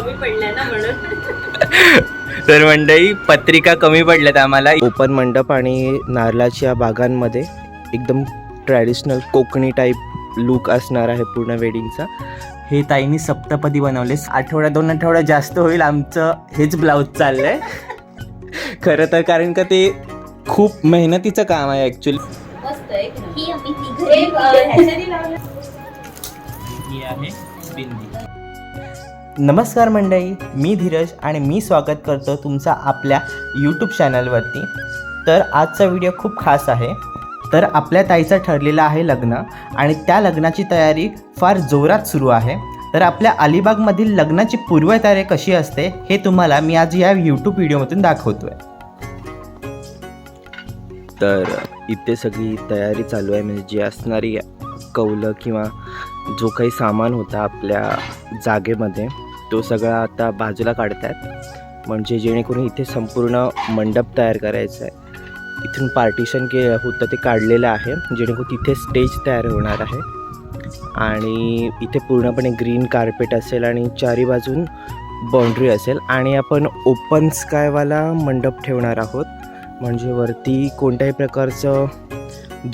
कमी पडल्या ना म्हणून. तर मंडळी पत्रिका कमी पडल्यात आम्हाला. ओपन मंडप आणि नारळाच्या बागांमध्ये एकदम ट्रॅडिशनल कोकणी टाईप लुक असणार आहे पूर्ण वेडिंगचा हे ताईंनी सप्तपदी बनवले. आठवड्या दोन आठवड्या जास्त होईल आमचं हेच ब्लाऊज चाललंय. खरं तर कारण का ते खूप मेहनतीचं काम आहे ॲक्च्युली. ही आहे बिंदी. नमस्कार मंडळी मी धीरज आणि मी स्वागत करतो तुमचा आपल्या यूट्यूब चॅनलवरती तर आजचा व्हिडिओ खूप खास आहे. तर आपल्या ताईचं ठरलेलं आहे लग्न आणि त्या लग्नाची तयारी फार जोरात सुरू आहे. तर आपल्या अलिबागमधील लग्नाची पूर्वतयारी कशी असते हे तुम्हाला मी आज या यूट्यूब व्हिडिओमधून दाखवतोय. तर इथे सगळी तयारी चालू आहे म्हणजे जी असणारी कौलं किंवा जो काही सामान होता आपल्या जागेमध्ये तो सगळा आता बाजूला काढतात म्हणजे जेणेकरून इथे संपूर्ण मंडप तयार करायचा आहे. इथून पार्टिशन के होतं ते काढलेलं आहे. जेणेकरून तिथे स्टेज तयार होणार आहे. आणि इथे पूर्णपणे ग्रीन कार्पेट असेल आणि चारी बाजून बाउंड्री असेल. आणि आपण ओपन स्कायवाला मंडप ठेवणार आहोत. म्हणजे वरती कोणत्याही प्रकारचं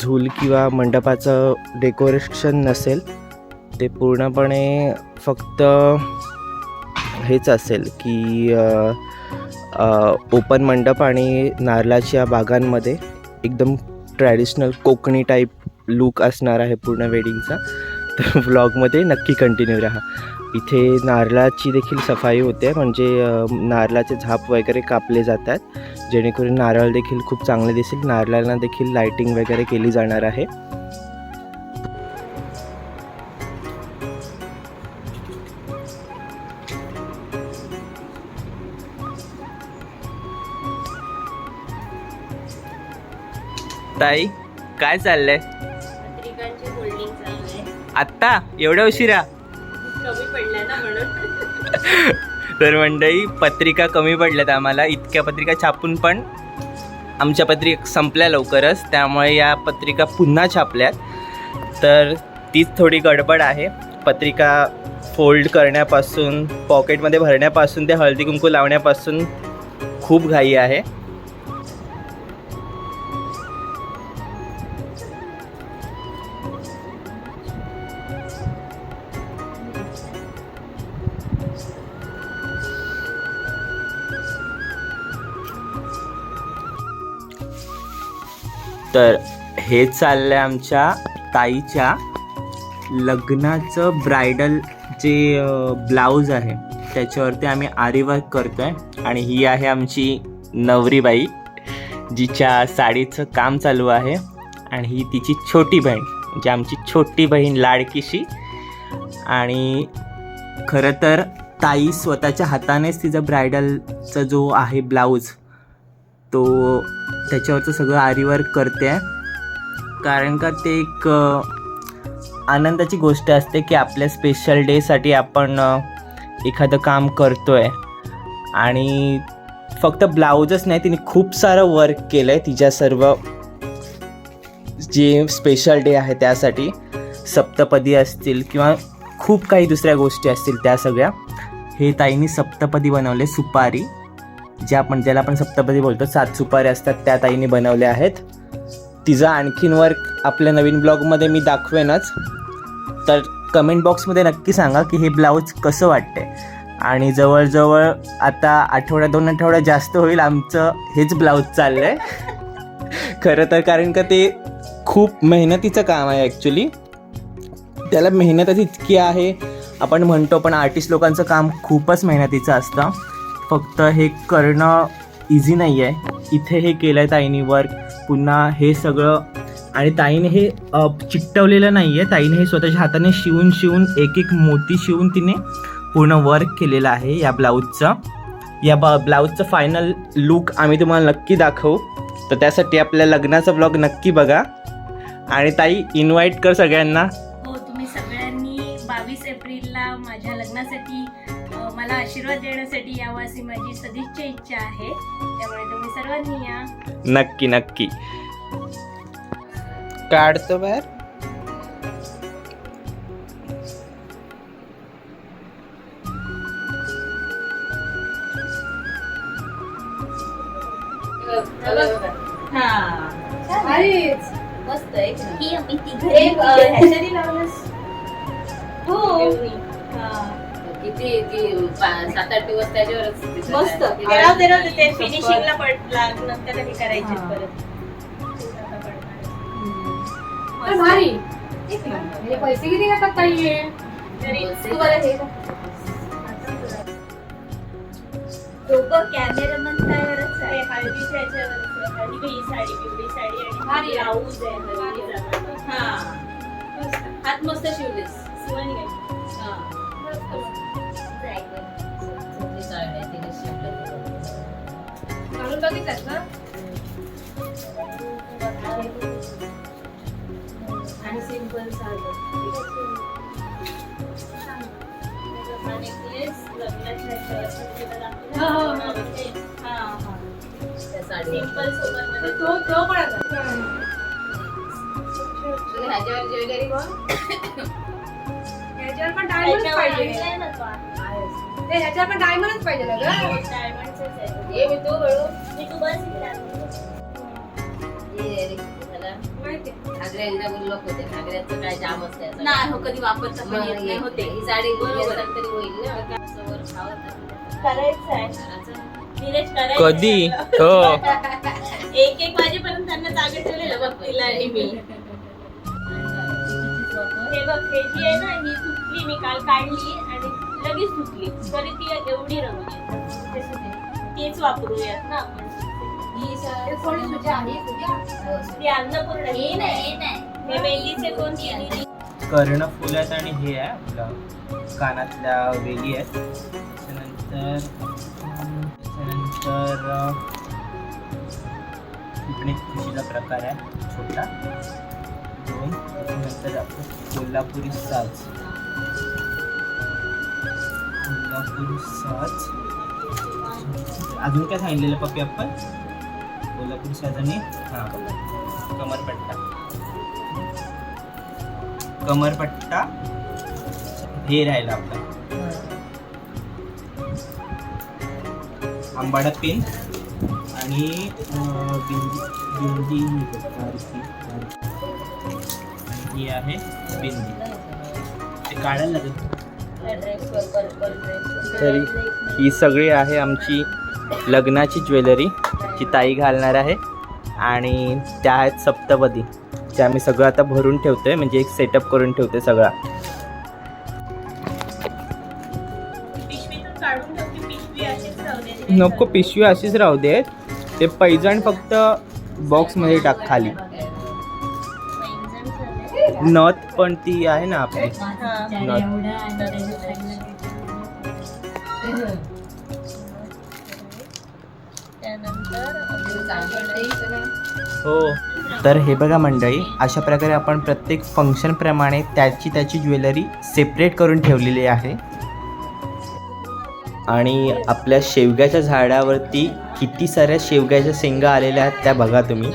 झूल किंवा मंडपाचं डेकोरेशन नसेल. ते पूर्णपणे फक्त हेच असेल की ओपन मंडप आणि नारळाच्या बागांमध्ये एकदम ट्रॅडिशनल कोकणी टाईप लुक असणार आहे पूर्ण वेडिंगचा तर व्लॉगमध्ये नक्की कंटिन्यू राहा. इथे नारळाची देखील सफाई होते म्हणजे नारळाचे झाप वगैरे कापले जातात. जेणेकरून नारळ देखील खूप चांगले दिसेल. नारळांना देखील लायटिंग वगैरे केली जाणार आहे. ताई काय चाललंय? आत्ता? एवढ्या उशिरा? तर मंडळी पत्रिका कमी पडल्यात आम्हाला. इतक्या पत्रिका छापून पण आमच्या पत्रिका संपल्या लवकरच. त्यामुळे या पत्रिका पुन्हा छापल्यात. तर तीच थोडी गडबड आहे. पत्रिका फोल्ड करण्यापासून पॉकेटमध्ये भरण्यापासून ते हळदी कुंकू लावण्यापासून खूप घाई आहे. तर हे चाललं आहे आमच्या ताईच्या लग्नाचं ब्रायडल जे ब्लाऊज आहे त्याच्यावरती आम्ही आरीवर्क आहे आणि ही आहे आमची नवरीबाई जिच्या साडीचं काम चालू आहे आणि ही तिची छोटी बहीण म्हणजे आमची छोटी बहीण लाडकीशी. आणि खरं तर ताई स्वतःच्या हातानेच तिचा ब्रायडलचा जो आहे ब्लाऊज तो त्याच्यावरचं सगळं आरीवर्क करते. कारण का ते एक आनंदाची गोष्ट असते की आपल्या स्पेशल डेसाठी आपण एखादं काम करतो आहे आणि फक्त ब्लाऊजच नाही तिने खूप सारं वर्क केलं आहे तिच्या सर्व जे स्पेशल डे आहे त्यासाठी. सप्तपदी असतील किंवा खूप काही दुसऱ्या गोष्टी असतील त्या सगळ्या. हे ताईंनी सप्तपदी बनवले सुपारी. जे आपण ज्याला आपण सप्तपदी बोलतो सात सुपारी असतात त्या ताईने बनवल्या आहेत. तिचं आणखीन वर्क आपल्या नवीन ब्लॉगमध्ये मी दाखवेनच. तर कमेंट बॉक्समध्ये नक्की सांगा की हे ब्लाऊज कसं वाटते आणि जवळजवळ आता आठवड्या दोन आठवड्या जास्त होईल आमचं हेच ब्लाऊज चाललं आहे खरं तर कारण का ते खूप मेहनतीचं काम आहे ॲक्च्युली त्याला मेहनतच इतकी आहे. आपण म्हणतो पण आर्टिस्ट लोकांचं काम खूपच मेहनतीचं असतं. फक्त हे करणं इझी नाही आहे इथे हे केलं आहे ताईनी वर्क पुन्हा हे सगळं आणि ताईने हे चिकटवलेलं नाही आहे ताईने हे स्वतःच्या हाताने शिवून शिवून एक एक मोती शिवून तिने पूर्ण वर्क केलेलं आहे या ब्लाऊजचं या ब ब्लाऊजचं फायनल लुक आम्ही तुम्हाला नक्की दाखवू. तर त्यासाठी आपल्या लग्नाचा ब्लॉग नक्की बघा. आणि ताई इन्व्हाइट कर सगळ्यांना. हो तुम्ही सगळ्यांनी बावीस एप्रिलला माझ्या लग्नासाठी मला आशीर्वाद देण्यासाठी यावं अशी माझी सदिच्छा इच्छा आहे. त्यामुळे तुम्ही सर्वांनी या नक्की नक्की. काढतो बाहेर. मस्त आम्ही तिघे हो. किती ती पा- सात आठ दिवस त्याच्यावरच मस्त. काय. ते राहते राहते ते फिनिशिंगला पडला नंतर हे करायचे हा. परत भारी पैसे किती घेतात ताई हे? तरी तू बरं हे बघ. दोघं कॅमेरामन त्यावरच आहे हळदीच्या ह्याच्यावरच आहे. हळदी ही साडी पिवळी साडी आणि भारी आहे. ब्लाऊज आहे हळदीचा. हा. हात मस्त शिवलेस शिवणी. हा. घालून बघितलास ना आणि सिंपल हा हो, हो? हो. हा हा. सिंपल सोबत मध्ये तो तो पण आता तुला ह्याच्यावर ज्वेलरी बघ ह्याच्यावर पण त्याच्यावर पाहिजे. तो ह्याच्यावर पण डायमंडच पाहिजे ना ग? हो. ये मी तो बळू. मी तू बस होते घागऱ्याचं काय जाम असते. नाही हो कधी वापरता पण मग येत नाही होते. ही साडी बरोबर. बरोबर तरी होईल ना. करायचं आहे. कधी. हो. एक एक वाजेपर्यंत त्यांना जागा ठेवलेलं बघ तिला मी. हे बघ हे जी आहे ना ही तुटली मी काल काढली आणि लगेच तुटली तरी ती एवढी रंगली. तेच वापरूयात ना आपण. ती अन्नपूर्ण हे नाही हे नाही. हे वेलीचे कोण केलेली कर्ण फुल आहेत आणि हे आहे आपलं. कानातल्या वेली आहेत. त्याच्यानंतर त्याच्यानंतर इकडे खुशीचा प्रकार आहे छोटा. दोन. त्याच्यानंतर आपलं कोल्हापुरी साज. कोल्हापुरी साज अजून काय सांगितलेलं पप्पी आपण? कोल्हापूर साज आणि हां कमरपट्टा. कमरपट्टा हे राहिलं आपलं. आंबाडा पिन आणि बिंदी बिंदी ही आहे बिंदी. ते काढायला लागेल. तरी ही सगळी आहे आमची लग्नाची ज्वेलरी जी ताई घालणार आहे. आणि त्या आहेत सप्तपदी ते आम्ही सगळं आता भरून ठेवतोय म्हणजे एक सेटअप करून ठेवतोय सगळा. राहू दे नको पिशवी अशीच राहू दे ते पैजण फक्त बॉक्समध्ये टाक खाली. नथ पण ती आहे ना आपली. नथ हो. तर हे बघा मंडळी अशा प्रकारे आपण प्रत्येक फंक्शनप्रमाणे त्याची त्याची ज्वेलरी सेपरेट करून ठेवलेली आहे. आणि आपल्या शेवग्याच्या झाडावरती किती साऱ्या शेवग्याच्या शेंगा आलेल्या आहेत त्या बघा तुम्ही.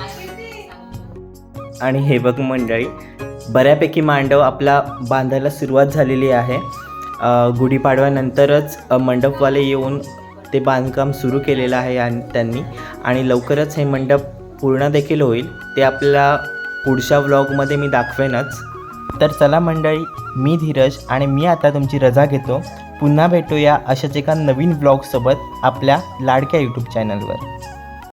आणि हे बघ मंडळी बऱ्यापैकी मांडव आपला बांधायला सुरुवात झालेली आहे. गुढीपाडव्यानंतरच मंडपवाले येऊन ते बांधकाम सुरू केलेलं आहे आणि त्यांनी. आणि लवकरच हे मंडप पूर्ण देखील होईल. ते आपल्याला पुढच्या व्लॉगमध्ये मी दाखवेनच. तर चला मंडळी मी धीरज आणि मी आता तुमची रजा घेतो. पुन्हा भेटूया अशाच एका नवीन ब्लॉगसोबत आपल्या लाडक्या यूट्यूब चॅनलवर